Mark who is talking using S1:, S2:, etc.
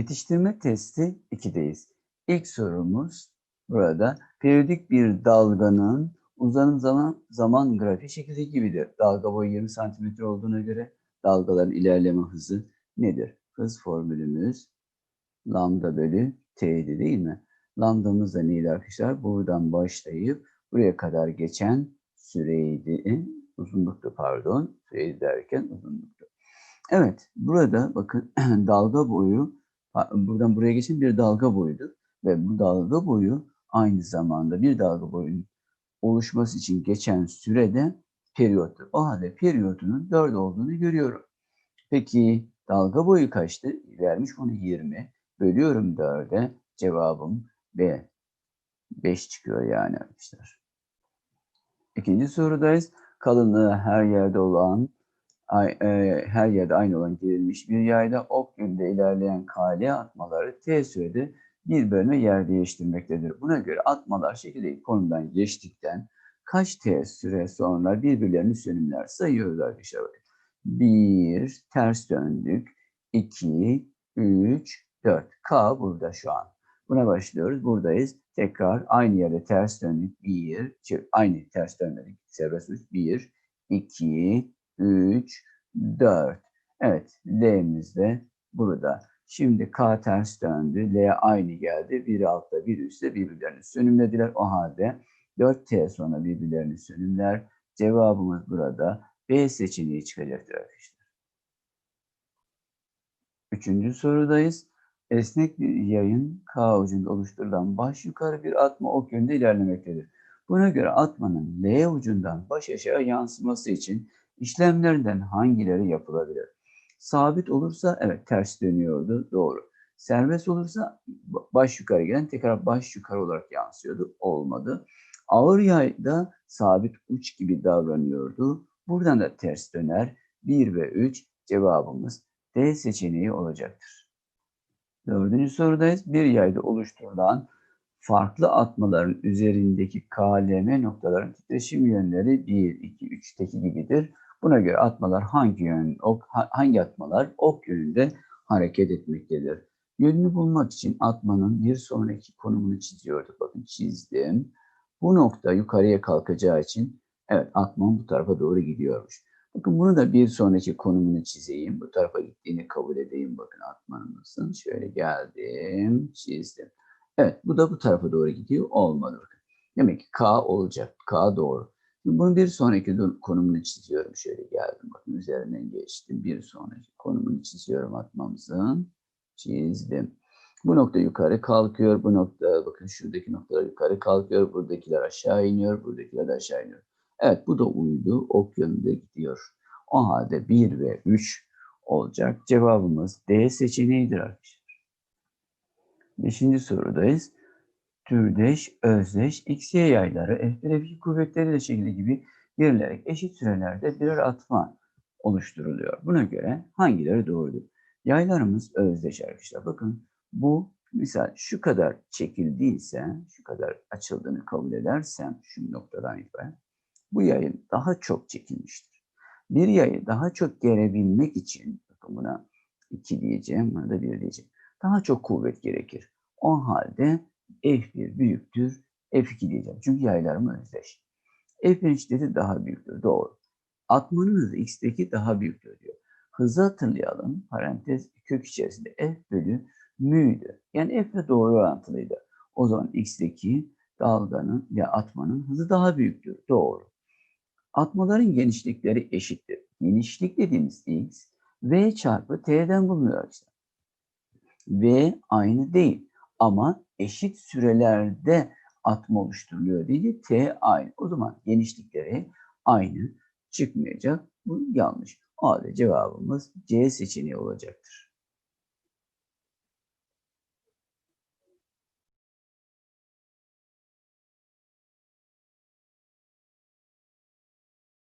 S1: Yetiştirme testi 2'deyiz. İlk sorumuz burada periyodik bir dalganın uzanım zaman zaman grafiği şekilde gibidir. Dalga boyu 20 cm olduğuna göre dalgaların ilerleme hızı nedir? Hız formülümüz lambda bölü t'ydi değil mi? Lambdamız da neydi arkadaşlar? Buradan başlayıp buraya kadar geçen süreydi. Uzunluktu pardon. Süreydi derken uzunluktu. Evet, burada bakın dalga boyu buradan buraya geçen bir dalga boyudur ve bu dalga boyu aynı zamanda bir dalga boyunun oluşması için geçen sürede periyottur. O halde periyodunun 4 olduğunu görüyorum. Peki dalga boyu kaçtı? Vermiş bunu 20. Bölüyorum 4'e. Cevabım B. 5 çıkıyor yani arkadaşlar. İkinci sorudayız. Kalınlığı her yerde olan her yerde aynı olan gerilmiş bir yayda ok yönünde ilerleyen kale atmaları t sürede bir yer değiştirmektedir. Buna göre atmalar şekildeki konumdan geçtikten kaç t süre sonra birbirlerini sönümler sayıyoruz arkadaşlar. 1 ters döndük. 2 3 4 K burada şu an. Buna başlıyoruz. Buradayız. Tekrar aynı yerde ters döndük. 1 aynı ters dönmedik. Serbest uç 1 2 3, 4. Evet, L'miz de burada. Şimdi K ters döndü. L aynı geldi. Biri altta, biri üstte birbirlerini sönümlediler. O halde 4T sonra birbirlerini sönümler. Cevabımız burada B seçeneği çıkacaktır arkadaşlar. Üçüncü sorudayız. Esnek bir yayın K ucunda oluşturulan baş yukarı bir atma ok yönünde ilerlemektedir. Buna göre atmanın L ucundan baş aşağı yansıması için İşlemlerden hangileri yapılabilir? Sabit olursa evet ters dönüyordu. Doğru. Serbest olursa baş yukarı gelen tekrar baş yukarı olarak yansıyordu. Olmadı. Ağır yayda sabit uç gibi davranıyordu. Buradan da ters döner. 1 ve 3 cevabımız D seçeneği olacaktır. Dördüncü sorudayız. Bir yayda oluşturulan farklı atmaların üzerindeki KLM noktaların titreşim yönleri 1, 2, 3'teki gibidir. Buna göre atmalar hangi yön, ok, hangi atmalar ok yönünde hareket etmektedir. Yönünü bulmak için atmanın bir sonraki konumunu çiziyorduk. Bakın çizdim. Bu nokta yukarıya kalkacağı için evet atman bu tarafa doğru gidiyormuş. Bakın bunu da bir sonraki konumunu çizeyim. Bu tarafa gittiğini kabul edeyim. Bakın atmanımızın. Şöyle geldim, çizdim. Evet bu da bu tarafa doğru gidiyor. Olmadı. Demek ki K olacak. K doğru. Bunu bir sonraki konumunu çiziyorum. Şöyle geldim. Bakın üzerinden geçtim. Bir sonraki konumunu çiziyorum atmamızın. Çizdim. Bu nokta yukarı kalkıyor. Bu nokta bakın şuradaki noktalar yukarı kalkıyor. Buradakiler aşağı iniyor. Buradakiler de aşağı iniyor. Evet bu da uydu. Ok yönünde gidiyor. O halde 1 ve 3 olacak. Cevabımız D seçeneğidir arkadaşlar. Beşinci sorudayız türdeş, özdeş, x, y yayları F1, F2 kuvvetleriyle şekli gibi gerilerek eşit sürelerde birer atma oluşturuluyor. Buna göre hangileri doğrudur? Yaylarımız özdeş arkadaşlar. Bakın bu misal şu kadar çekildiyse, şu kadar açıldığını kabul edersem şu noktadan itibaren bu yayın daha çok çekilmiştir. Bir yayı daha çok gerebilmek için, bakın buna 2 diyeceğim, buna da 1 diyeceğim. Daha çok kuvvet gerekir. O halde F1 büyüktür F2 diyeceğim. Çünkü yaylarım özdeş. F1 şiddeti daha büyüktür. Doğru. Atmanın hızı X'teki daha büyüktür diyor. Hızı hatırlayalım. Parantez kök içerisinde F bölü mü'ydü. Yani F doğru orantılıydı. O zaman X'teki dalganın ya atmanın hızı daha büyüktür. Doğru. Atmaların genişlikleri eşittir. Genişlik dediğimiz X V çarpı T'den bulunuyor işte. V aynı değil. Ama eşit sürelerde atma oluşturuluyor dedi. T aynı. O zaman genişlikleri aynı çıkmayacak. Bu yanlış. O halde cevabımız C seçeneği olacaktır.